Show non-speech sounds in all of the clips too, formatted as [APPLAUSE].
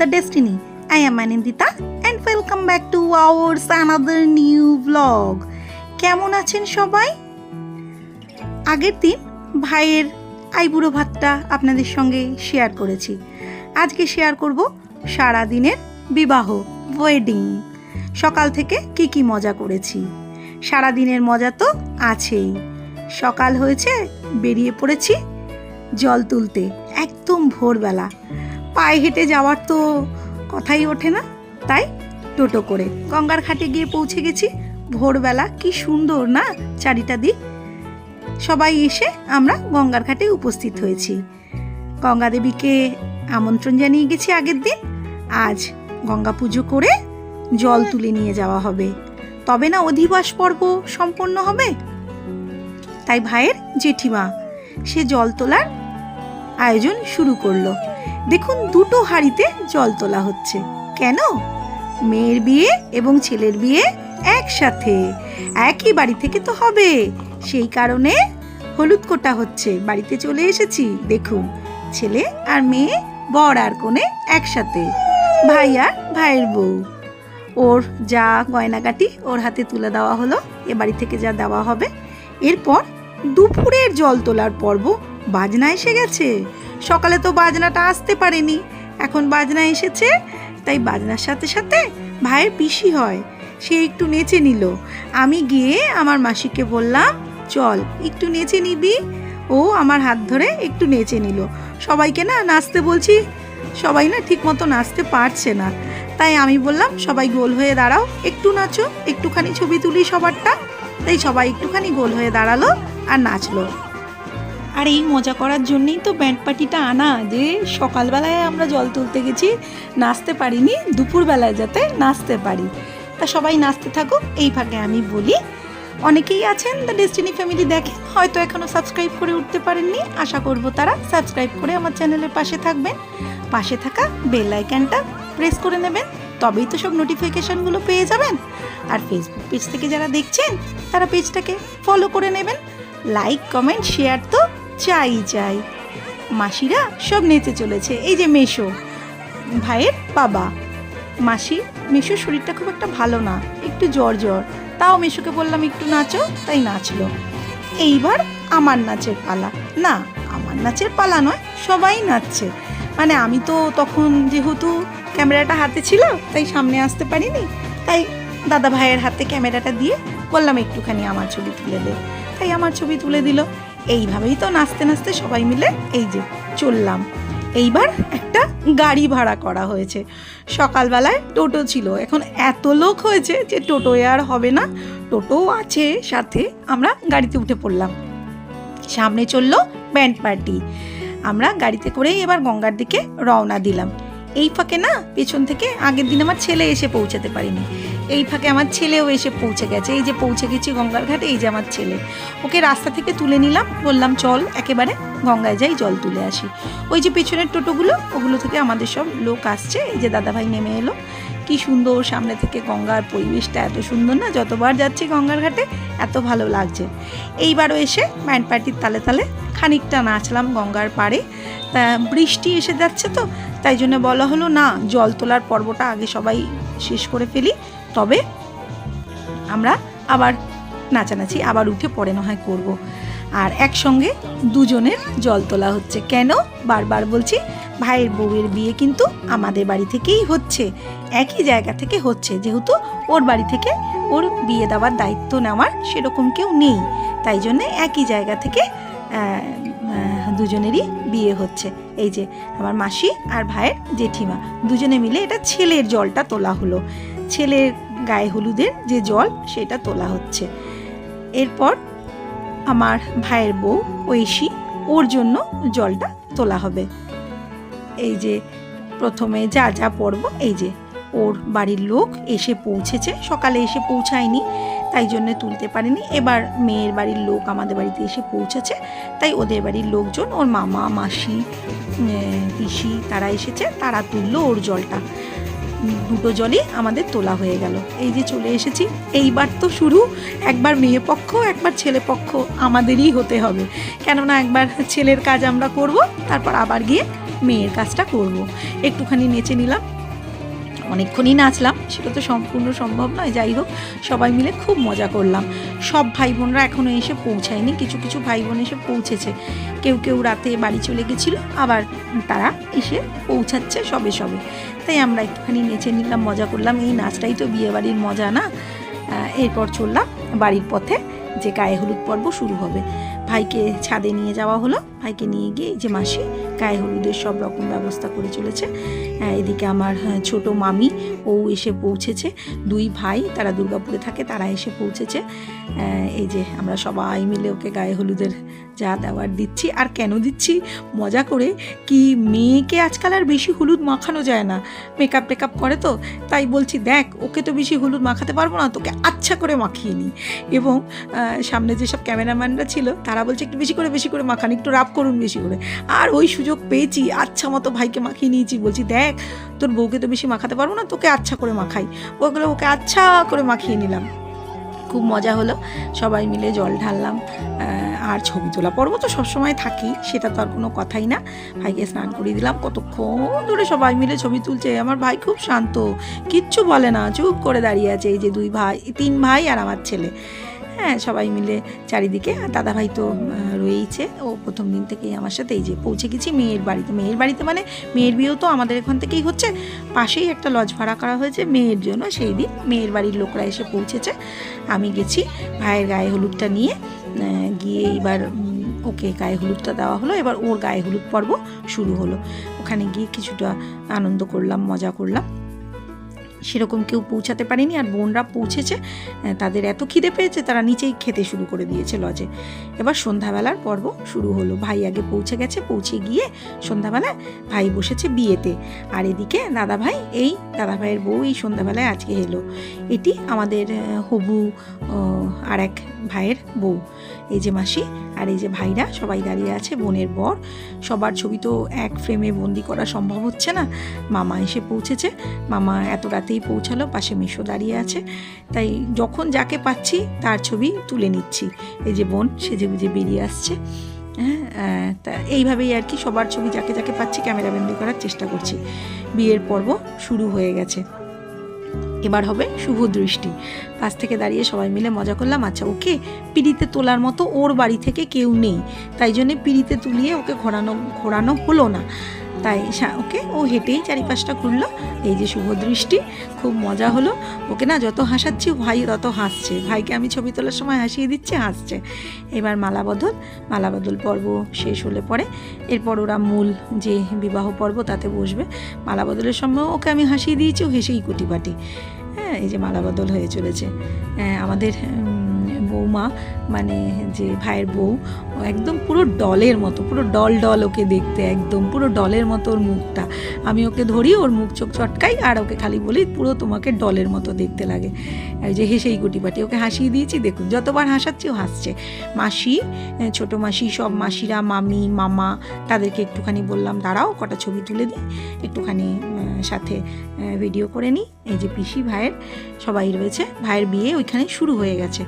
The Destiny. I am Anindita and welcome back to our another new vlog. কেমন আছেন সবাই? আগের দিন ভাইয়ের আইবুড়ো ভাতটা আপনাদের সঙ্গে শেয়ার করেছি। আজকে শেয়ার করব সারা দিনের বিবাহ ওয়েডিং সকাল থেকে কি কি মজা করেছি। সারা দিনের মজা তো আছেই। সকাল হয়েছে, বেরিয়ে পড়েছি জল তুলতে, একদম ভোরবেলা। পায়ে হেঁটে যাওয়ার তো কথাই ওঠে না। তাই টোটো করে গঙ্গার ঘাটে গিয়ে পৌঁছে গেছি। ভোরবেলা কি সুন্দর না চারিটা দিক। সবাই এসে আমরা গঙ্গার ঘাটে উপস্থিত হয়েছি। গঙ্গা দেবীকে আমন্ত্রণ জানিয়ে গেছি আগের দিন। আজ গঙ্গা পুজো করে জল তুলে নিয়ে যাওয়া হবে। তবে না অধিবাস পর্ব সম্পন্ন হবে? তাই ভাইয়ের জেঠিমা, সে জল তোলার আয়োজন শুরু করল। দেখুন দুটো হাঁড়িতে জল তোলা হচ্ছে। কেন? মেয়ের বিয়ে এবং ছেলের বিয়ে একসাথে। একই বাড়ি থেকে তো হবে। সেই কারণে হলুদ কোটা হচ্ছে। বাড়িতে চলে এসেছি। দেখুন, ছেলে আর মেয়ে বর আর কোণে একসাথে। ভাই আর ভাইয়ের বউ। ওর যা গয়নাগাটি ওর হাতে তুলে দেওয়া হলো। এ বাড়ি থেকে যা দেওয়া হবে। এরপর দুপুরের জল তোলার পর্ব বাজনা এসে গেছে। সকালে তো বাজনাটা আসতে পারেনি। এখন বাজনা এসেছে, তাই বাজনার সাথে সাথে ভাইয়ের পিসি হয়। সে একটু নেচে নিল। আমি গিয়ে আমার মাসিকে বললাম, চল, একটু নেচে নিবি। ও আমার হাত ধরে একটু নেচে নিল। সবাইকে না নাচতে বলছি, সবাই না ঠিক মতো নাচতে পারছে না। তাই আমি বললাম, সবাই গোল হয়ে দাঁড়াও, একটু নাচো, একটুখানি ছবি তুলি সবারটা। তাই সবাই একটুখানি গোল হয়ে দাঁড়াল আর নাচলো। আর এই মজা করার জন্যই তো ব্যান্ড পার্টিটা আনা, যে সকালবেলায় আমরা জল তুলতে গেছি, নাচতে পারিনি, দুপুরবেলায় যাতে নাচতে পারি। তা সবাই নাচতে থাকুক, এই ভাগে আমি বলি। অনেকেই আছেন দ্য ডেস্টিনি ফ্যামিলি দেখেন হয়তো এখনও সাবস্ক্রাইব করে উঠতে পারেননি। আশা করব তারা সাবস্ক্রাইব করে আমার চ্যানেলের পাশে থাকবেন। পাশে থাকা বেল আইকনটা প্রেস করে নেবেন, তবেই তো সব নোটিফিকেশনগুলো পেয়ে যাবেন। আর ফেসবুক পেজ থেকে যারা দেখছেন, তারা পেজটাকে ফলো করে নেবেন। লাইক কমেন্ট শেয়ার তো চাই চাই মাসিরা সব নেচে চলেছে, এই যে মেশো। ভাইয়ের বাবা। মাসি, মেশোর শরীরটা খুব একটা ভালো না, একটু জ্বর জ্বর। তাও মেশোকে বললাম, একটু নাচো। তাই নাচলো। এইবার আমার নাচের পালা। না, আমার নাচের পালা নয়, সবাই নাচছে। মানে আমি তো তখন যেহেতু ক্যামেরাটা হাতে ছিল, তাই সামনে আসতে পারিনি। তাই দাদা ভাইয়ের হাতে ক্যামেরাটা দিয়ে বললাম, একটুখানি আমার ছবি তুলে দে। তাই আমার ছবি তুলে দিল। এইভাবেই তো নাচতে নাচতে সবাই মিলে এই যে চললাম। এইবার একটা গাড়ি ভাড়া করা হয়েছে। সকালবেলায় টোটো ছিল। এখন এত লোক হয়েছে যে টোটোয় আর হবে না। টোটোও আছে, সাথে আমরা গাড়িতে উঠে পড়লাম। সামনে চলল ব্যান্ড পার্টি। আমরা গাড়িতে করেই এবার গঙ্গার দিকে রওনা দিলাম। এই ফাঁকে না, পেছন থেকে আগের দিন আমার ছেলে এসে পৌঁছাতে পারিনি। এই ফাঁকে আমার ছেলেও এসে পৌঁছে গেছে। এই যে পৌঁছে গেছি গঙ্গার ঘাটে, এই যে আমার ছেলে। ওকে রাস্তা থেকে তুলে নিলাম, বললাম, চল, একেবারে গঙ্গায় যাই, জল তুলে আসি। ওই যে পেছনের টোটোগুলো, ওগুলো থেকে আমাদের সব লোক আসছে। এই যে দাদাভাই নেমে এলো। কি সুন্দর সামনে থেকে গঙ্গার পরিবেশটা এত সুন্দর না? যতবার যাচ্ছি গঙ্গার ঘাটে, এত ভালো লাগছে। এইবারও এসে ব্যান্ড পার্টির তালে তালে খানিকটা নাচলাম গঙ্গার পাড়ে। তা বৃষ্টি এসে যাচ্ছে তো, তাই জন্য বলা হলো, না, জল তোলার পর্বটা আগে সবাই শেষ করে ফেলি। তবে আমরা আবার নাচানাচি, আবার উঠে পড়ে না হয় করব। আর একসঙ্গে দুজনের জল তোলা হচ্ছে। কেন? বারবার বলছি, ভাইয়ের বউয়ের বিয়ে কিন্তু আমাদের বাড়ি থেকেই হচ্ছে। একই জায়গা থেকে হচ্ছে, যেহেতু ওর বাড়ি থেকে ওর বিয়ে দেওয়ার দায়িত্ব নেওয়ার সেরকম কেউ নেই। তাই জন্যে একই জায়গা থেকে দুজনেরই বিয়ে হচ্ছে। এই যে, আমার মাসি আর ভাইয়ের জেঠিমা, দুজনে মিলে এটা ছেলের জলটা তোলা হলো। ছেলের গায়ে হলুদের যে জল, সেটা তোলা হচ্ছে। এরপর আমার ভাইয়ের বউ ঐশী, ওর জন্য জলটা তোলা হবে। এই যে প্রথমে যা যা পড়ব এই যে ওর বাড়ির লোক এসে পৌঁছেছে। সকালে এসে পৌঁছায়নি, তাই জন্য তুলতে পারেনি। এবার মেয়ের বাড়ির লোক আমাদের বাড়িতে এসে পৌঁছেছে, তাই ওদের বাড়ির লোকজন, ওর মামা, মাসি পিসি, তারা এসেছে। তারা তুললো ওর জলটা। দুটো জলই আমাদের তোলা হয়ে গেল। এই যে চলে এসেছি, এইবার তো শুরু। একবার মেয়ে পক্ষ, একবার ছেলে পক্ষ, আমাদেরই হতে হবে। কেননা একবার ছেলের কাজ আমরা করব, তারপর আবার গিয়ে মেয়ের কাজটা করব। একটুখানি নেচে নিলাম, অনেকক্ষণই নাচলাম, সেটা তো সম্পূর্ণ সম্ভব নয়, যাই হোক, সবাই মিলে খুব মজা করলাম। সব ভাই বোনরা এখনও এসে পৌঁছায়নি, কিছু কিছু ভাই বোন এসে পৌঁছেছে। কেউ কেউ রাতে বাড়ি চলে গেছিল, আবার তারা এসে পৌঁছাচ্ছে সবে সবে। তাই আমরা একটুখানি নেচে নিলাম, মজা করলাম। এই নাচটাই তো বিয়েবাড়ির মজা না? এরপর চললাম বাড়ির পথে, যে গায়ে হলুদ পর্ব শুরু হবে। ভাইকে ছাদে নিয়ে যাওয়া হলো। ভাইকে নিয়ে গিয়ে যে মাসি, গায়ে হলুদের সব রকম ব্যবস্থা করে চলেছে। এদিকে আমার আহ, ছোট মামি ও এসে পৌঁছেছে। দুই ভাই তারা দুর্গাপুরে থাকে তারা এসে পৌঁছেছে। এই যে আমরা সবাই মিলে ওকে গায়ে হলুদের যা দেওয়ার দিচ্ছি। আর কেন দিচ্ছি? মজা করে কি মেয়েকে আজকাল আর বেশি হলুদ মাখানো যায় না। মেকআপ টেকআপ করে তো তাই বলছি দেখ ওকে তো বেশি হলুদ মাখাতে পারব না তোকে আচ্ছা করে মাখিয়ে নিই। এবং সামনে যেসব ক্যামেরাম্যানরা ছিল তারা বলছে একটু বেশি করে বেশি করে মাখান একটু রাপ করুন বেশি করে। আর ওই সুযোগ পেয়েছি আচ্ছা মতো ভাইকে মাখিয়ে নিয়েছি। বলছি দেখ তোর বউকে তো বেশি মাখাতে পারব না, তোকে আচ্ছা করে মাখাই। ওগুলো ওকে আচ্ছা করে মাখিয়ে নিলাম। খুব মজা হলো, সবাই মিলে জল ঢাললাম। আর ছবি তোলা পর্ব তো সবসময় থাকি, সেটা তো আর কোনো কথাই না। ভাইকে স্নান করিয়ে দিলাম, কতক্ষণ ধরে সবাই মিলে ছবি তুলছে। আমার ভাই খুব শান্ত, কিচ্ছু বলে না, চুপ করে দাঁড়িয়ে আছে, এই যে দুই ভাই, তিন ভাই আর আমার ছেলে। হ্যাঁ সবাই মিলে চারিদিকে, আর দাদা ভাই তো রয়েইছে। ও প্রথম দিন থেকেই আমার সাথে এই যে পৌঁছে গেছি মেয়ের বাড়িতে। মেয়ের বাড়িতে মানে মেয়ের বিয়েও তো আমাদের এখান থেকেই হচ্ছে। পাশেই একটা লজ ভাড়া করা হয়েছে মেয়ের জন্য সেই দিন। মেয়ের বাড়ির লোকরা এসে পৌঁছেছে। আমি গেছি ভাইয়ের গায়ে হলুদটা নিয়ে গিয়ে এবার ওকে গায়ে হলুদটা দেওয়া হলো। এবার ওর গায়ে হলুদ পর্ব শুরু হলো। ওখানে গিয়ে কিছুটা আনন্দ করলাম, মজা করলাম। সেরকম কেউ পৌঁছাতে পারেনি আর বোনরা পৌঁছেছে। তাদের এত খিদে পেয়েছে, তারা নিচেই খেতে শুরু করে দিয়েছে লজে। এবার সন্ধ্যাবেলার পর্ব শুরু হলো। ভাই আগে পৌঁছে গেছে, পৌঁছে গিয়ে সন্ধ্যাবেলায় ভাই বসেছে বিয়েতে। আর এদিকে দাদা ভাই এই দাদা ভাইয়ের বউ এই সন্ধ্যাবেলায় আজকে এলো। এটি আমাদের হবু আর এক ভাইয়ের বউ। এই যে মাসি আর এই যে ভাইরা সবাই দাঁড়িয়ে আছে বোনের বর। সবার ছবি তো এক ফ্রেমে বন্দি করা সম্ভব হচ্ছে না। মামা এসে পৌঁছেছে। মামা এত রাতেই পৌঁছালো, পাশে মিশো দাঁড়িয়ে আছে। তাই যখন যাকে পাচ্ছি তার ছবি তুলে নিচ্ছি। এই যে বোন সেজে গুজে বেরিয়ে আসছে। হ্যাঁ তা এইভাবেই আর কি সবার ছবি যাকে যাকে পাচ্ছি ক্যামেরাবন্দি করার চেষ্টা করছি। বিয়ের পর্ব শুরু হয়ে গেছে। এবার হবে শুভ দৃষ্টি। পাশ থেকে দাঁড়িয়ে সবাই মিলে মজা করলাম। আচ্ছা ওকে পিড়িতে তোলার মতো ওর বাড়ি থেকে কেউ নেই। তাই জন্যে পিড়িতে তুলিয়ে ওকে ঘোরানো ঘোরানো হলো না। তাই ওকে ও হেঁটেই চারিপাশটা ঘুরলো। এই যে শুভ দৃষ্টি খুব মজা হলো। ওকে না যত হাসাচ্ছি ভাই তত হাসছে। ভাইকে আমি ছবি তোলার সময় হাসিয়ে দিচ্ছি হাসছে। এবার মালা বদল মালা বদল পর্ব শেষ হলে পরে এরপর ওরা মূল যে বিবাহ পর্ব তাতে বসবে। মালা বদলের সময় ওকে আমি হাসিয়ে দিয়েছি ও হেসেই কুটিপাটি। হ্যাঁ এই যে মালা বদল হয়ে চলেছে। হ্যাঁ, আমাদের বৌমা মানে যে ভাইয়ের বউ, একদম পুরো ডলের মতো, পুরো ডল ডল ওকে দেখতে, একদম পুরো ডলের মতো ওর মুখটা। আমি ওকে ধরি, ওর মুখ চোখ চটকাই আর ওকে খালি বলি, পুরো তোমাকে ডলের মতো দেখতে লাগে। এই যে হেসেই গুটিপাটি, ওকে হাসিয়ে দিয়েছি, দেখুন, যতবার হাসাচ্ছি ও হাসছে। মাসি ছোট মাসি, সব মাসিরা, মামি, মামা, তাদেরকে একটুখানি বললাম, দাঁড়াও, কটা ছবি তুলে দিই, একটুখানি সাথে ভিডিও করে নিই। এই যে পিসি ভাইয়ের সবাই রয়েছে, ভাইয়ের বিয়ে ওইখানে শুরু হয়ে গেছে।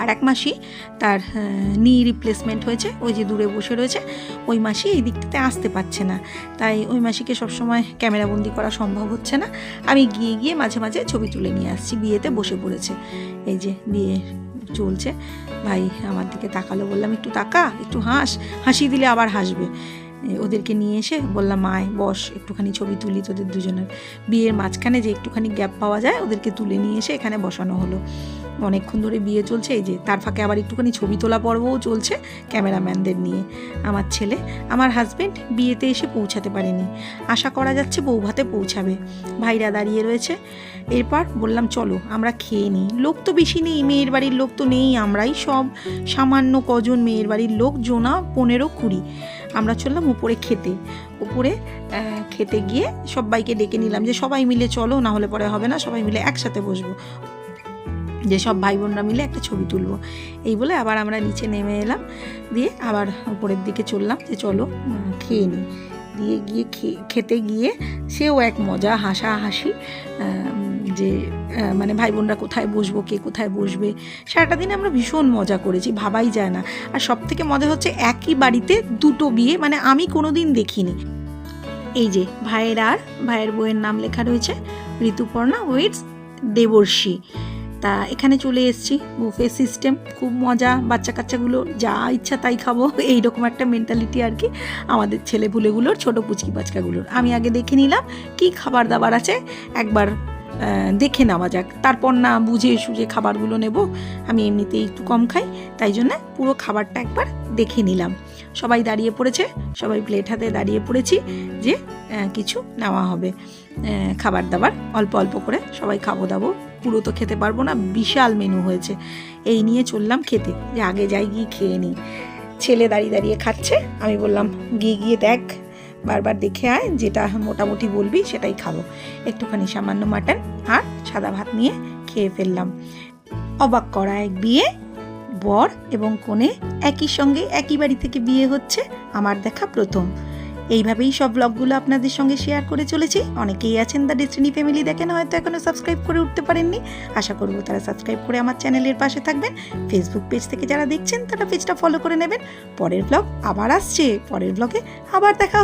আর এক মাসি তার নি রিপ্লেসমেন্ট হয়েছে, ওই যে দূরে বসে রয়েছে, ওই মাসি এই দিকটাতে আসতে পারছে না। তাই ওই মাসিকে সবসময় ক্যামেরাবন্দি করা সম্ভব হচ্ছে না। আমি গিয়ে গিয়ে মাঝে মাঝে ছবি তুলে নিয়ে আসছি, বিয়েতে বসে পড়েছে। এই যে বিয়ে চলছে, ভাই আমার দিকে তাকালো, বললাম, একটু তাকা, একটু হাস। হাসি দিলে আবার হাসবে। ওদেরকে নিয়ে এসে বললাম মায় বস, একটুখানি ছবি তুলি তোদের দুজনের। বিয়ের মাঝখানে যে একটুখানি গ্যাপ পাওয়া যায়, ওদেরকে তুলে নিয়ে এসে এখানে বসানো হলো। অনেকক্ষণ ধরে বিয়ে চলছে, এই যে তার ফাঁকে আবার একটুখানি ছবি তোলা পর্বও চলছে ক্যামেরাম্যানদের নিয়ে। আমার ছেলে, আমার হাজবেন্ড বিয়েতে এসে পৌঁছাতে পারেনি। আশা করা যাচ্ছে বৌভাতে পৌঁছাবে। ভাইরা দাঁড়িয়ে রয়েছে। এরপর বললাম, চলো, আমরা খেয়ে নিই। লোক তো বেশি নেই, মেয়ের বাড়ির লোক তো নেই, আমরাই সব। সামান্য কজন মেয়ের বাড়ির লোক, জোনা পনেরো কুড়ি। আমরা চললাম উপরে খেতে। উপরে খেতে গিয়ে সবাইকে ডেকে নিলাম যে, সবাই মিলে চলো, না হলে পরে হবে না, সবাই মিলে একসাথে বসবো। যে সব ভাই বোনরা মিলে একটা ছবি তুলবো। এই বলে আবার আমরা নিচে নেমে এলাম। দিয়ে আবার উপরের দিকে চললাম যে চলো খেয়ে নিই দিয়ে গিয়ে খেতে গিয়ে সেও এক মজা হাসাহাসি আহ, উম, যে মানে ভাই বোনরা কোথায় বসবো কে কোথায় বসবে সারাটা দিন আমরা ভীষণ মজা করেছি ভাবাই যায় না। আর সব থেকে মজা হচ্ছে একই বাড়িতে দুটো বিয়ে মানে আমি কোনো দিন দেখিনি। এই যে ভাইয়ের আর ভাইয়ের বইয়ের নাম লেখা রয়েছে ঋতুপর্ণা উইথস দেবর্ষী। তা এখানে চলে এসেছি বুফে সিস্টেম খুব মজা বাচ্চা কাচ্চাগুলো যা ইচ্ছা তাই খাব, [LAUGHS] এইরকম একটা মেন্টালিটি আর কি আমাদের ছেলেপুলেগুলোর ছোটো পুচকি পাচকাগুলোর আমি আগে দেখে নিলাম কি খাবার দাবার আছে, একবার দেখে নেওয়া যাক। তারপর না বুঝে সুঝে খাবারগুলো নেব, আমি এমনিতেই একটু কম খাই, তাই জন্য পুরো খাবারটা একবার দেখে নিলাম। সবাই দাঁড়িয়ে পড়েছে, সবাই প্লেট হাতে দাঁড়িয়ে পড়েছি যে কিছু নেওয়া হবে খাবার দাবার। অল্প অল্প করে সবাই খাব দাবো। পুরো তো খেতে পারব না, বিশাল মেনু হয়েছে। এই নিয়ে চললাম খেতে, যে আগে যাই গিয়ে খেয়ে নিই। ছেলে দাঁড়িয়ে দাঁড়িয়ে খাচ্ছে, আমি বললাম, গিয়ে গিয়ে দেখ, বারবার দেখে আয়, যেটা মোটামুটি বলবি সেটাই খাব। একটুখানি সামান্য মাটন আর সাদা ভাত নিয়ে খেয়ে ফেললাম। অবাক করা এক বিয়ে, বর এবং কনে একই সঙ্গে একই বাড়ি থেকে বিয়ে হচ্ছে, আমার দেখা প্রথম। এইভাবেই সব ব্লগগুলো আপনাদের সঙ্গে শেয়ার করে চলেছি। অনেকেই আছেন দ্য ডেস্টিনি ফ্যামিলি দেখেন, হয়তো এখনও সাবস্ক্রাইব করে উঠতে পারেননি। আশা করব তারা সাবস্ক্রাইব করে আমার চ্যানেলের পাশে থাকবেন। ফেসবুক পেজ থেকে যারা দেখছেন, তারা পেজটা ফলো করে নেবেন। পরের ব্লগ আবার আসছে। পরের ব্লগে আবার দেখা